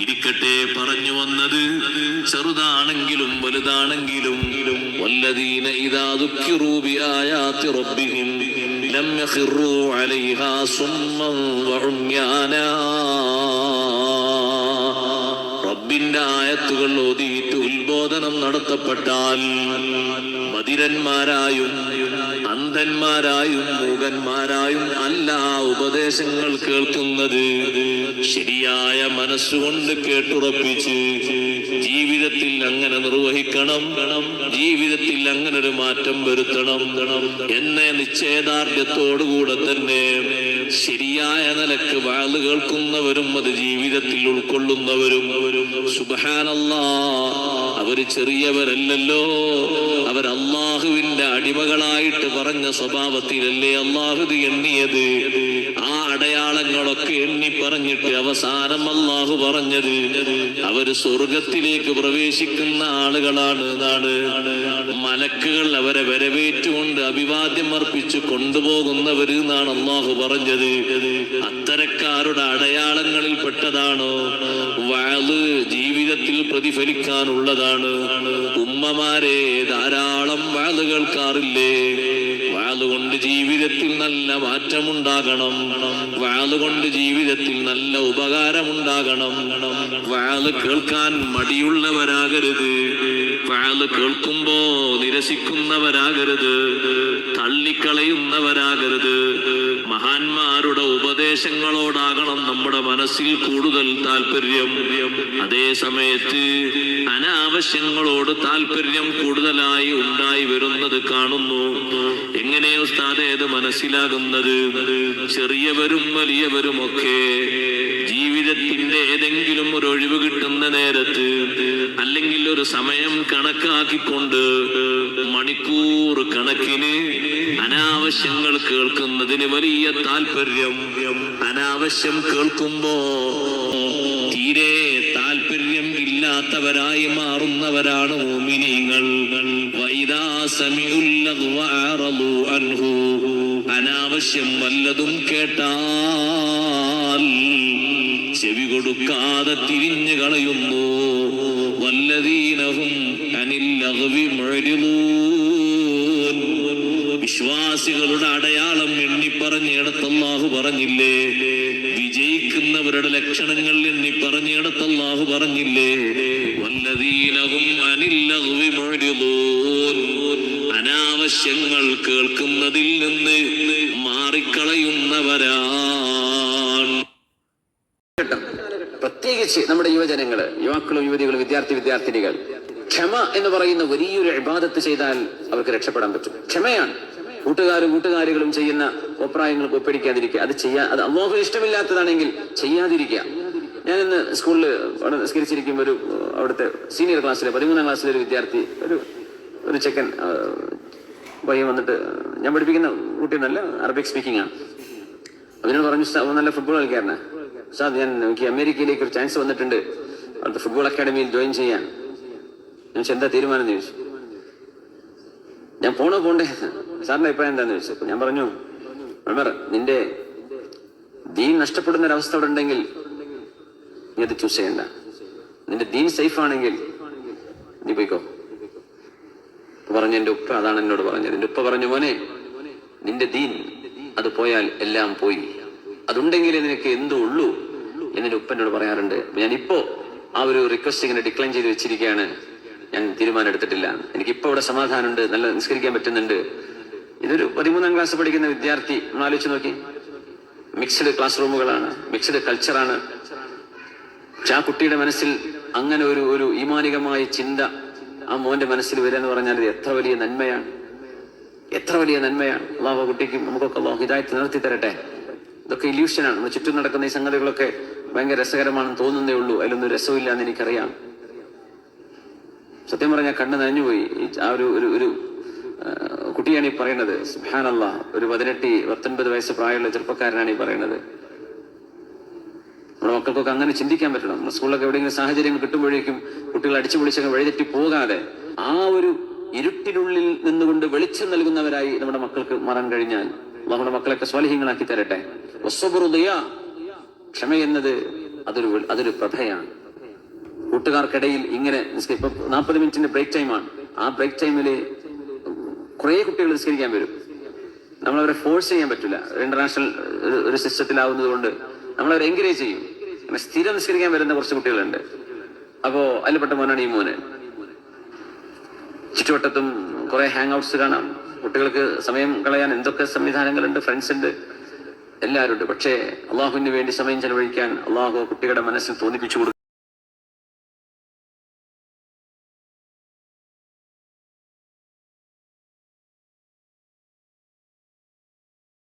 ഇരിക്കട്ടെ പറഞ്ഞു വന്നത്. ചെറുതാണെങ്കിലും വലുതാണെങ്കിലും. വല്ലതീന ഇദാ ദുഃഖിറൂ ബിആയാതി റബ്ബിഹിം. ലം അലൈഹാ സുമ്മൻ വഉമ്യാനാ റബ്ബിന്റെ ആയത്തുകൾ ഓതിയിട്ട് ഉത്ബോധനം നടത്തപ്പെട്ടാൽ മതിരന്മാരായും അന്ധന്മാരായും മൂകന്മാരായും അല്ല ഉപദേശങ്ങൾ കേൾക്കുന്നത്. ശരിയായ മനസ്സുകൊണ്ട് കേട്ടുറപ്പിച്ച് ജീവിതത്തിൽ അങ്ങനെ നിർവഹിക്കണം. ജീവിതത്തിൽ അങ്ങനെ ഒരു മാറ്റം വരുത്തണം. എന്ന നിശ്ചയദാർഢ്യത്തോടുകൂടെ തന്നെ ശരിയായ നിലയ്ക്ക് വാൾ കേൾക്കുന്നവരും അത് ജീവിതത്തിൽ ഉൾക്കൊള്ളുന്നവരും. സുബഹാനല്ലാ. അവർ ചെറിയവരല്ലല്ലോ. അവർ അള്ളാഹുവിന്റെ അടിമകളായിട്ട് പറഞ്ഞ സ്വഭാവത്തിലല്ലേ അള്ളാഹു എണ്ണിയത്? അടയാളങ്ങളൊക്കെ എണ്ണി പറഞ്ഞിട്ട് അവസാനം അള്ളാഹു പറഞ്ഞത് അവർ സ്വർഗത്തിലേക്ക് പ്രവേശിക്കുന്ന ആളുകളാണ് എന്നാണ്. മലക്കുകൾ അവരെ വരവേറ്റുകൊണ്ട് അഭിവാദ്യം അർപ്പിച്ച് കൊണ്ടുപോകുന്നവര് എന്നാണ് അള്ളാഹു പറഞ്ഞത്. അത്തരക്കാരുടെ അടയാളങ്ങളിൽ പെട്ടതാണോ? വാൾ ജീവിതത്തിൽ പ്രതിഫലിക്കാനുള്ളതാണ്. ഉമ്മമാരെ ധാരാളം വാൾ കേൾക്കാറില്ലേ വാളുകൊണ്ട് ജീവിതത്തിൽ നല്ല മാറ്റമുണ്ടാകണം. വാളുകൊണ്ട് ജീവിതത്തിൽ നല്ല ഉപകാരമുണ്ടാകണം. വാൾ കേൾക്കാൻ മടിയുള്ളവരാകരുത്. വാൾ കേൾക്കുമ്പോ നിരസിക്കുന്നവരാകരുത് തള്ളിക്കളയുന്നവരാകരുത്. മഹാന്മാരുടെ ഉപദേശങ്ങളോടാകണം നമ്മുടെ മനസ്സിൽ കൂടുതൽ താല്പര്യം അതേ സമയത്ത് അനാവശ്യങ്ങളോട് താല്പര്യം കൂടുതലായി ഉണ്ടായി വരുന്നത് കാണുന്നു. എങ്ങനെ ഇത് മനസ്സിലാകുന്നത്? ചെറിയവരും വലിയവരും ഒക്കെ ജീവിതത്തിന്റെ ഏതെങ്കിലും ഒരു ഒഴിവ് കിട്ടുന്ന നേരത്ത് അല്ലെങ്കിൽ ഒരു സമയം കണക്കാക്കിക്കൊണ്ട് മണിക്കൂർ കണക്കിന് അനാവശ്യങ്ങൾ കേൾക്കുന്നതിന് വലിയ താല്പര്യം അനാവശ്യം കേൾക്കുമ്പോ തീരെ താല്പര്യം ഇല്ലാത്തവരായി മാറുന്നവരാണ് മോമിനിങ്ങൾ. അനാവശ്യം വല്ലതും കേട്ടാൽ ചെവി കൊടുക്കാതെ തിരിഞ്ഞു കളയുന്നു. വല്ലതീനവും അനില്ലകവി വിശ്വാസികളുടെ അടയാളം എണ്ണി പറഞ്ഞിടത്തല്ലാഹു പറഞ്ഞില്ലേ? വിജയിക്കുന്നവരുടെ ലക്ഷണങ്ങൾ എണ്ണി പറഞ്ഞിടത്തല്ലാഹു പറഞ്ഞില്ലേ? വല്ലതീനവും മുഴരുന്നൂൻ അനാവശ്യങ്ങൾ കേൾക്കുന്നതിൽ നിന്ന് മാറിക്കളയുന്നവരാണ് നമ്മുടെ യുവജനങ്ങൾ യുവാക്കളും യുവതികളും വിദ്യാർത്ഥി വിദ്യാർത്ഥിനികൾ ക്ഷമ എന്ന് പറയുന്ന വലിയൊരു ഇബാദത്ത് ചെയ്താൽ അവർക്ക് രക്ഷപ്പെടാൻ പറ്റും. ക്ഷമയാണ്. കൂട്ടുകാരും കൂട്ടുകാരികളും ചെയ്യുന്ന അഭിപ്രായങ്ങൾ ഒപ്പിടിക്കാതിരിക്കുക. അത് ചെയ്യാ അത് അള്ളാഹു ഇഷ്ടമില്ലാത്തതാണെങ്കിൽ ചെയ്യാതിരിക്കുക. ഞാൻ ഇന്ന് സ്കൂളിൽ അവിടെ നിസ്കരിച്ചിരിക്കുമ്പോൾ ഒരു അവിടുത്തെ സീനിയർ ക്ലാസ്സിലെ പതിമൂന്നാം ക്ലാസ്സിലെ ഒരു വിദ്യാർത്ഥി ഒരു ഒരു ചെക്കൻ പയ്യൻ വന്നിട്ട് ഞാൻ പഠിപ്പിക്കുന്ന കുട്ടി നല്ല അറബിക് സ്പീക്കിംഗ് ആണ്. അതിനോട് പറഞ്ഞു നല്ല ഫുട്ബോൾ കളിക്കാരനാ. ഉസ്താദ് ഞാൻ എനിക്ക് അമേരിക്കയിലേക്ക് ഒരു ചാൻസ് വന്നിട്ടുണ്ട്. അവിടുത്തെ ഫുട്ബോൾ അക്കാഡമിയിൽ ജോയിൻ ചെയ്യാൻ. ഞാൻ എന്താ തീരുമാനം ചോദിച്ചു. ഞാൻ പോണോ പോണ്ടേ? സാറിന്റെ അഭിപ്രായം എന്താന്ന് ചോദിച്ചു. ഞാൻ പറഞ്ഞു അമർ നിന്റെ ദീൻ നഷ്ടപ്പെടുന്ന ഒരു അവസ്ഥ അവിടെ ഉണ്ടെങ്കിൽ നീ അത് ചൂസ് ചെയ്യണ്ട. നിന്റെ ദീൻ സേഫ് ആണെങ്കിൽ നീ പോയിക്കോ. പറഞ്ഞു എന്റെ ഉപ്പ അതാണ് എന്നോട് പറഞ്ഞത്. എന്റെ ഉപ്പ പറഞ്ഞു മോനെ നിന്റെ ദീൻ അത് പോയാൽ എല്ലാം പോയി. അതുണ്ടെങ്കിലേ നിനക്ക് എന്തു ഉള്ളൂ എന്നെ ഉപ്പനോട് പറയാറുണ്ട് ഞാൻ ഇപ്പോ ആ ഒരു റിക്വസ്റ്റ് ഇങ്ങനെ ഡിക്ലൈൻ ചെയ്ത് വെച്ചിരിക്കുകയാണ്. ഞാൻ തീരുമാനം എടുത്തിട്ടില്ല. എനിക്ക് ഇപ്പൊ ഇവിടെ സമാധാനമുണ്ട് നല്ല നിസ്കരിക്കാൻ പറ്റുന്നുണ്ട്. ഇതൊരു പതിമൂന്നാം ക്ലാസ് പഠിക്കുന്ന വിദ്യാർത്ഥി നമ്മൾ ആലോചിച്ച് നോക്കി. മിക്സഡ് ക്ലാസ് റൂമുകളാണ് മിക്സ്ഡ് കൾച്ചറാണ് പക്ഷെ ആ കുട്ടിയുടെ മനസ്സിൽ അങ്ങനെ ഒരു ഒരു ഈമാനികമായ ചിന്ത ആ മോന്റെ മനസ്സിൽ വരിക എന്ന് പറഞ്ഞാൽ ഇത് എത്ര വലിയ നന്മയാണ്. എത്ര വലിയ നന്മയാണ്. അള്ളാഹു കുട്ടിക്കും നമുക്കൊക്കെ ഹിദായത്ത് നിർത്തി തരട്ടെ ഇതൊക്കെ ഇല്യൂഷനാണ് ചുറ്റും നടക്കുന്ന ഈ സംഗതികളൊക്കെ ഭയങ്കര രസകരമാണെന്ന് തോന്നുന്നേ ഉള്ളൂ. അതിലൊന്നും രസമില്ല എന്ന് എനിക്കറിയാം. സത്യം പറഞ്ഞാൽ കണ്ണ് നനഞ്ഞുപോയി. ആ ഒരു ഒരു ഒരു കുട്ടിയാണ് ഈ പറയുന്നത് സുഹാനല്ല ഒരു പതിനെട്ട് പത്തൊൻപത് വയസ്സ് പ്രായമുള്ള ചെറുപ്പക്കാരനാണ് ഈ പറയുന്നത് നമ്മുടെ മക്കൾക്കൊക്കെ അങ്ങനെ ചിന്തിക്കാൻ പറ്റണം. നമ്മുടെ സ്കൂളിലൊക്കെ എവിടെയെങ്കിലും സാഹചര്യങ്ങൾ കിട്ടുമ്പോഴേക്കും കുട്ടികൾ അടിച്ചു പൊളിച്ചൊക്കെ വഴിതെറ്റി പോകാതെ ആ ഒരു ഇരുട്ടിനുള്ളിൽ നിന്നുകൊണ്ട് വെളിച്ചം നൽകുന്നവരായി നമ്മുടെ മക്കൾക്ക് മാറാൻ കഴിഞ്ഞാൽ നമ്മുടെ മക്കളൊക്കെ സ്വാലിഹ്യങ്ങളാക്കി തരട്ടെ. വസ്വബുറുദയ ക്ഷമ എന്നത് അതൊരു അതൊരു പ്രഭയാണ്. കൂട്ടുകാർക്കിടയിൽ ഇങ്ങനെ ഇപ്പൊ നാൽപ്പത് മിനിറ്റിന്റെ ബ്രേക്ക് ടൈമാണ് ആ ബ്രേക്ക് ടൈമിൽ കുറേ കുട്ടികൾ നിസ്കരിക്കാൻ വരും. നമ്മളവരെ ഫോഴ്സ് ചെയ്യാൻ പറ്റില്ല. ഇന്റർനാഷണൽ ഒരു സിസ്റ്റത്തിലാവുന്നത് കൊണ്ട് നമ്മളവരെ എൻകറേജ് ചെയ്യും. അങ്ങനെ സ്ഥിരം നിസ്കരിക്കാൻ വരുന്ന കുറച്ച് കുട്ടികളുണ്ട്. അപ്പോ അതിൽപ്പെട്ട മോനാണ് ഈ മോന്. ചുറ്റുവട്ടത്തും കുറെ ഹാങ് ഔട്ട്സ് കാണാം. കുട്ടികൾക്ക് സമയം കളയാൻ എന്തൊക്കെ സംവിധാനങ്ങളുണ്ട് ഫ്രണ്ട്സ് ഉണ്ട്. എല്ലാവരും ഉണ്ട് പക്ഷേ അള്ളാഹുവിന് വേണ്ടി സമയം ചെലവഴിക്കാൻ അള്ളാഹു കുട്ടികളുടെ മനസ്സിൽ തോന്നിപ്പിച്ചു കൊടുക്കും